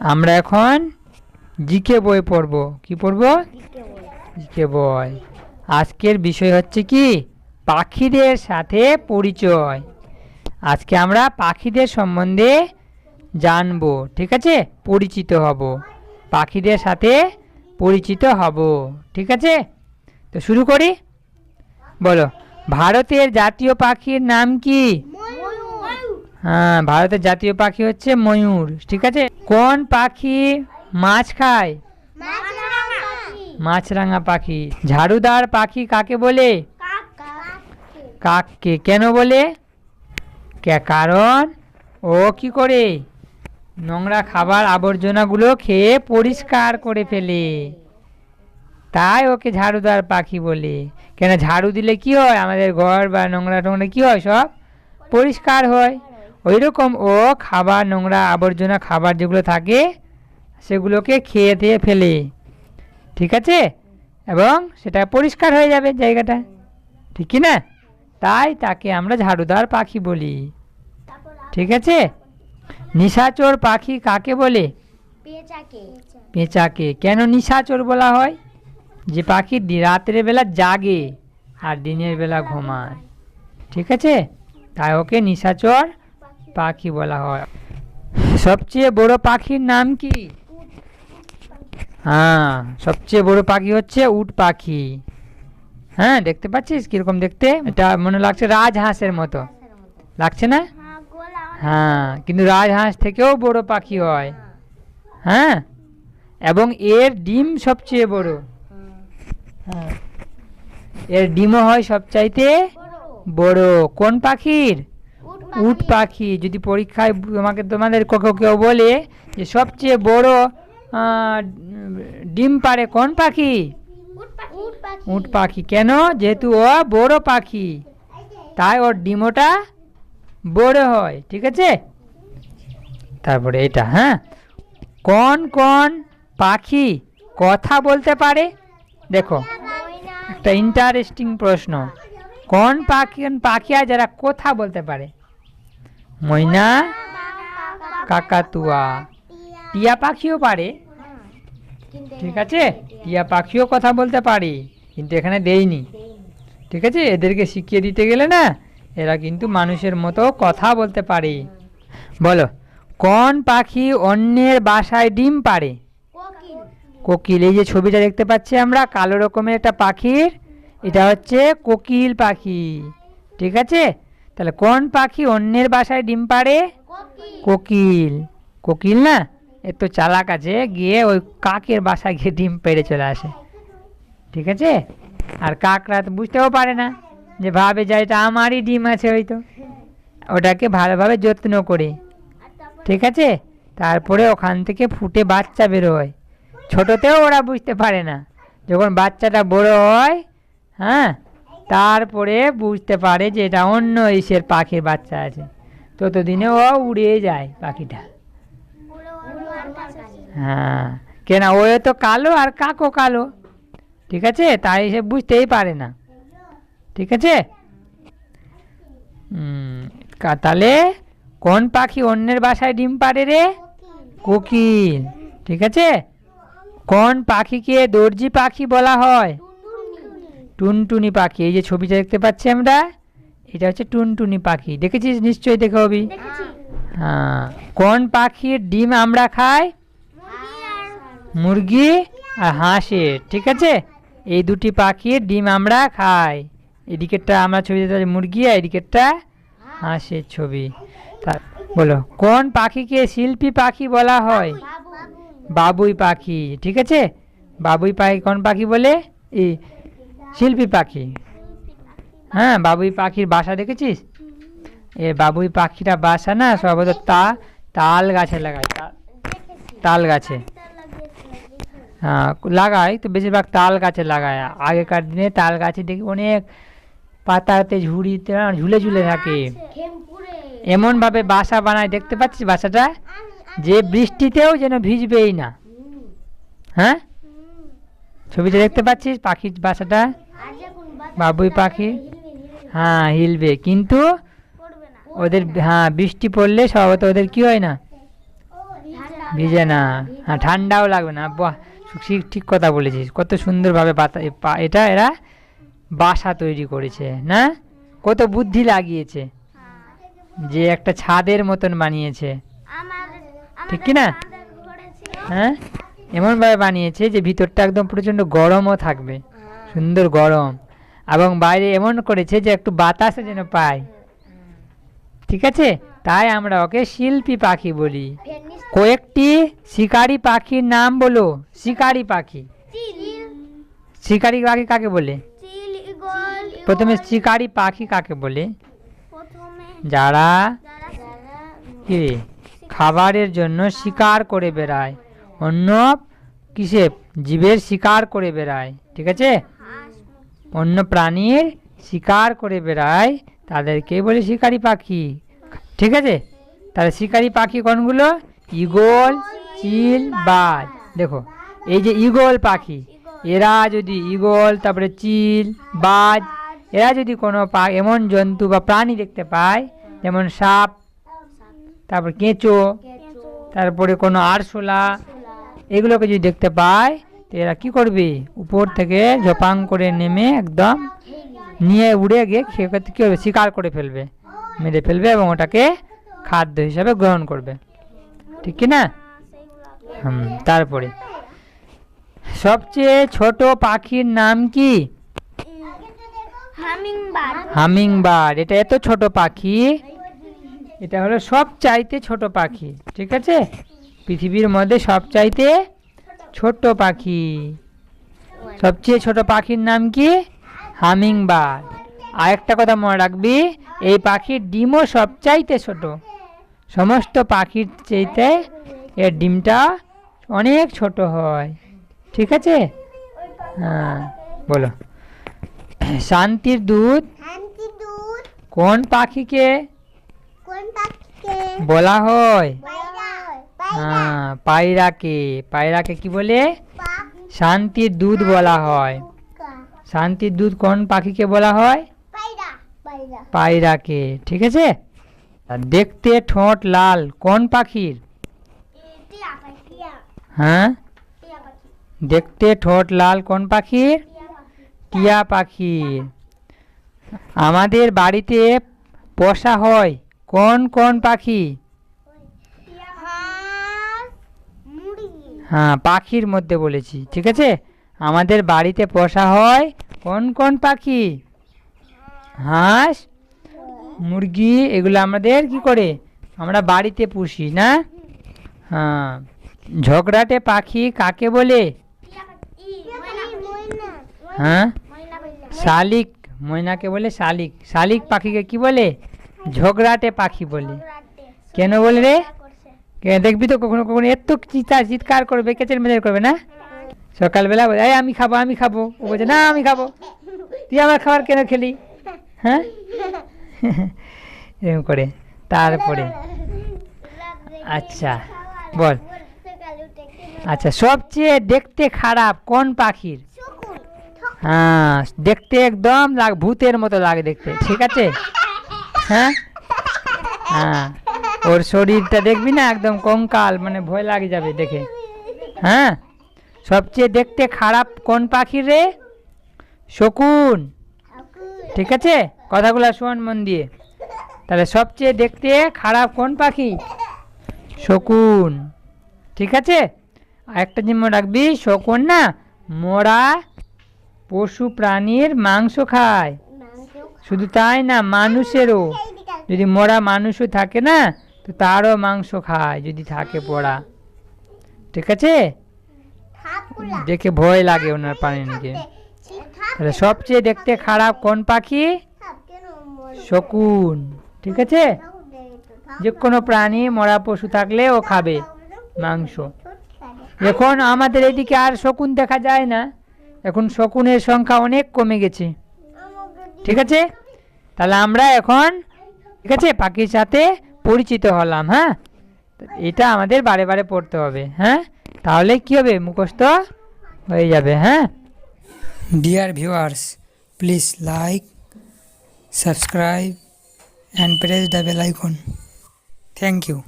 আমরা এখন জিকে বই পড়ব। কি পড়ব? জিকে বই। আজকের বিষয় হচ্ছে কি? পাখিদের সাথে পরিচয়। আজকে আমরা পাখিদের সম্বন্ধে জানব, ঠিক আছে? পরিচিত হব। পাখিদের সাথে পরিচিত হব, ঠিক আছে? তো শুরু করি। বলো, ভারতের জাতীয় পাখির নাম কি? হ্যাঁ ভারতের জাতীয় পাখি হচ্ছে ময়ূর, ঠিক আছে? কোন পাখি মাছ খায়? মাছরাঙা পাখি। ঝাড়ুদার পাখি কাকে বলে? কাককে। কেন বলে? কারণ ও কি করে? নোংরা খাবার আবর্জনাগুলো খেয়ে পরিষ্কার করে ফেলে। তাই ওকে ঝাড়ুদার পাখি বলে। কেন ঝাড়ু দিলে কি হয়? আমাদের ঘর বা নোংরা টোংরা কি হয় সব? পরিষ্কার হয়। ওই রকম ও খাবার নোংরা আবর্জনা খাবার যেগুলো থাকে সেগুলোকে খেয়ে দিয়ে ফেলে। ঠিক আছে? এবং সেটা পরিষ্কার হয়ে যাবে জায়গাটা। ঠিক কি না? তাই তাকে আমরা ঝাড়ুদার পাখি বলি। ঠিক আছে? নিশাচর পাখি কাকে বলে? পেঁচাকে। কেন নিশাচর বলা হয়? যে পাখি রাতের বেলা জাগে আর দিনের বেলা ঘুমায়। ঠিক আছে? তাই ওকে নিশাচর পাখি বলা হয়। সবচেয়ে বড় পাখির নাম কি? হ্যাঁ সবচেয়ে বড় পাখি হচ্ছে উট পাখি। হ্যাঁ দেখতে পাচ্ছিস? কীরকম দেখতে? এটা মনে লাগছে রাজহাঁসের মতো। লাগছে না? হ্যাঁ কিন্তু রাজহাঁস থেকেও বড় পাখি হয়। হ্যাঁ এবং এর ডিম সবচেয়ে বড়। হ্যাঁ এর ডিমও হয় সবচাইতে বড়। কোন পাখির? উট পাখি যদি পরীক্ষায় তোমাকে তোমাদের কেউ কেউ বলে যে সবচেয়ে বড় ডিম পারে কোন পাখি? উট পাখি। কেন? যেহেতু ও বড় পাখি, তাই ওর ডিমোটা বড় হয়, ঠিক আছে? তারপরে এটা হ্যাঁ? কোন কোন পাখি কথা বলতে পারে? দেখো, একটা ইন্টারেস্টিং প্রশ্ন। কোন পাখি পাখি যারা কথা বলতে পারে? ময়না কাকাতুয়া। টিয়া পাখিও পারে। ঠিক আছে? টিয়া পাখিও কথা বলতে পারে, কিন্তু এখানে দেইনি। ঠিক আছে? এদেরকে শিখিয়ে দিতে গেলে না, এরা কিন্তু মানুষের মতো কথা বলতে পারে। বলো, কোন পাখি অন্যের বাসায় ডিম পারে কোকিল। এই যে ছবিটা দেখতে পাচ্ছি আমরা, কালো রকমের একটা পাখির, এটা হচ্ছে কোকিল পাখি। ঠিক আছে? তাহলে কোন পাখি অন্যের বাসায় ডিম পাড়ে? কোকিল। কোকিল। না? এর তো চালাক আছে গিয়ে ওই কাকের বাসায় গিয়ে ডিম পেড়ে চলে আসে। ঠিক আছে? আর কাকরা তো বুঝতেও পারে না যে ভাবে যে এটা আমারই ডিম আছে হয়তো। ওটাকে ভালোভাবে যত্ন করে। ঠিক আছে? তারপরে ওখান থেকে ফুটে বাচ্চা বেরোয়। ছোটতেও ওরা বুঝতে পারে না। যখন বাচ্চাটা বড় হয় হ্যাঁ তারপরে বুঝতে পারে যে এটা অন্য ইসের পাখির বাচ্চা আছে। ততদিনে ও উড়ে যায় পাখিটা। হ্যাঁ কেন ও তো কালো আর কাকও কালো, ঠিক আছে? তাই সে বুঝতেই পারে না। ঠিক আছে? তাহলে কোন পাখি অন্যের বাসায় ডিম পাড়ে রে? কোকিল। ঠিক আছে? কোন পাখিকে দর্জি পাখি বলা হয়? টুনটুনি পাখি এই যে ছবিটা দেখতে পাচ্ছি আমরা এটা হচ্ছে টুনটুনি পাখি। দেখেছিস? নিশ্চয়ই দেখে হবি। হ্যাঁ। কোন পাখির ডিম আমরা খাই? মুরগি আর হাঁসের ঠিক আছে? এই দুটি পাখির ডিম আমরা খাই। এদিকেরটা আমরা ছবি দেখতে পাচ্ছি মুরগি আর এদিকেরটা হাঁসের ছবি। তা- বলো কোন পাখিকে শিল্পী পাখি বলা হয়? বাবুই। পাখি ঠিক আছে? বাবুই পাখি কোন পাখি বলে? এই শিল্পী পাখি। হ্যাঁ বাবুই পাখির বাসা দেখেছিস? এ বাবুই পাখিটা বাসা না সর্বত তা, তাল গাছে লাগায় তাল গাছে। হ্যাঁ লাগায়, তো বেশিরভাগ তাল গাছে লাগায়। আগেকার দিনে তাল গাছে দেখি অনেক পাতাতে ঝুড়িতে ঝুলে ঝুলে থাকে। এমনভাবে বাসা বানায়, দেখতে পাচ্ছিস বাসাটা? যে বৃষ্টিতেও যেন ভিজবেই না। হ্যাঁ? ছবিটা দেখতে পাচ্ছিস পাখির বাসাটা? বাবুই পাখি? হ্যাঁ হিলবে। কিন্তু ওদের হ্যাঁ বৃষ্টি পড়লে স্বভাবত ওদের কি হয় না? ভিজে না। হ্যাঁ ঠান্ডাও লাগবে না। বাহ, ঠিক কথা বলেছিস। কত সুন্দরভাবে বাতা এটা এরা বাসা তৈরি করেছে, না? কত বুদ্ধি লাগিয়েছে যে একটা ছাদের মতন বানিয়েছে। ঠিক কি না? হ্যাঁ? এমনভাবে বানিয়েছে যে ভিতরটা একদম প্রচণ্ড গরমও থাকবে। সুন্দর গরম। এবং বাইরে এমন করেছে যে একটু বাতাসও যেন পায়। ঠিক আছে? তাই আমরা ওকে শিল্পী পাখি বলি। কয়েকটি শিকারি পাখির নাম বলো। শিকারি পাখি। শিকারি পাখি কাকে বলে? প্রথমে শিকারি পাখি কাকে বলে? যারা খাবারের জন্য শিকার করে বেড়ায়। অন্য কিসে জীবের শিকার করে বেড়ায়। ঠিক আছে? অন্য প্রাণীর শিকার করে বেড়ায়, তাদেরকে বলে শিকারি পাখি। ঠিক আছে? তাহলে শিকারি পাখি কোনগুলো? ঈগল, চিল বাজ দেখো, এই যে ঈগল পাখি, এরা যদি ঈগল, তারপরে চিল বাজ এরা যদি কোনো এমন জন্তু বা প্রাণী দেখতে পায়, যেমন সাপ, তারপর কেঁচো, তারপরে কোনো আরশোলা, এগুলোকে যদি দেখতে পায় তো এরা কি করবে? উপর থেকে ঝপাং করে নেমে একদম নিয়ে উড়ে গিয়ে খেয়ে কী হবে শিকার করে ফেলবে। মেরে ফেলবে এবং ওটাকে খাদ্য হিসাবে গ্রহণ করবে। ঠিক কি না? হুম তারপরে। সবচেয়ে ছোট পাখির নাম কি? হামিং বার্ড এটা এত ছোট পাখি। এটা হলো সব চাইতে ছোট পাখি। ঠিক আছে? পৃথিবীর মধ্যে সব চাইতে ছোট পাখি। সবচেয়ে ছোট পাখির নাম কি? হামিং বার্ড আর একটা কথা মনে রাখবি এই পাখির ডিমও সব চাইতে ছোট। সমস্ত পাখির চাইতে এর ডিমটা অনেক ছোট হয়। ঠিক আছে? হ্যাঁ বলো। শান্তির দুধ কোন পাখিকে? বলা হয়। হ্যাঁ পায়রাকে পায়রাকে কি বলে? শান্তির দুধ বলা হয়। শান্তির দুধ কোন পাখিকে বলা হয়? পায়রাকে ঠিক আছে? দেখতে ঠোঁট লাল কোন পাখির? হ্যাঁ? দেখতে ঠোঁট লাল কোন পাখির? টিয়া পাখির। আমাদের বাড়িতে পোষা হয় কোন কোন পাখি? হ্যাঁ পাখির মধ্যে বলেছি, ঠিক আছে? আমাদের বাড়িতে পোষা হয় কোন কোন পাখি? হাঁস, মুরগি, এগুলো আমাদের কি করে? আমরা বাড়িতে পুষি, না? হ্যাঁ ঝগড়াটে পাখি কাকে বলে? হ্যাঁ? শালিক, ময়নাকে বলে শালিক। শালিক পাখিকে কি বলে? ঝগড়াটে পাখি বলে। কেন বলে রে? দেখবি তো কখনো কখনো এত চিৎকার চিৎকার করবে, কেচের মেজার করবে না? সকালবেলা বলে আমি খাব আমি খাব। ও বলছে, না, আমি খাব। তুই আমার খাবার কেন খেলি? হ্যাঁ? এরকম করে। তারপরে। আচ্ছা বল। আচ্ছা সবচেয়ে দেখতে খারাপ কোন পাখির? হ্যাঁ দেখতে একদম ভূতের মতো লাগে দেখতে, ঠিক আছে? হ্যাঁ? হ্যাঁ। ওর শরীরটা দেখবি না একদম কঙ্কাল মানে ভয় লাগে যাবে দেখে। হ্যাঁ? সবচেয়ে দেখতে খারাপ কোন পাখির রে? শকুন। ঠিক আছে? কথাগুলো শোন মন দিয়ে। তাহলে সবচেয়ে দেখতে খারাপ কোন পাখি? শকুন। ঠিক আছে? একটা জিনিস মনে রাখবি শকুন না মরা পশু প্রাণীর মাংস খায়। শুধু তাই না মানুষেরও। যদি মরা মানুষও থাকে না তো তারও মাংস খায় যদি থাকে পড়া ঠিক আছে? দেখে ভয় লাগে ওনার প্রাণীকে তাহলে সবচেয়ে দেখতে খারাপ কোন পাখি? শকুন। ঠিক আছে? যে কোনো প্রাণী মরা পশু থাকলে ও খাবে মাংস। এখন আমাদের এদিকে আর শকুন দেখা যায় না। এখন শকুনের সংখ্যা অনেক কমে গেছে। ঠিক আছে? তাহলে আমরা এখন ঠিক আছে পাখির সাথে পরিচিত হলাম হ্যাঁ? এটা আমাদের বারে বারে পড়তে হবে হ্যাঁ? তাহলে কি হবে? মুখস্থ হয়ে যাবে হ্যাঁ? Dear viewers please like subscribe and press the bell icon thank you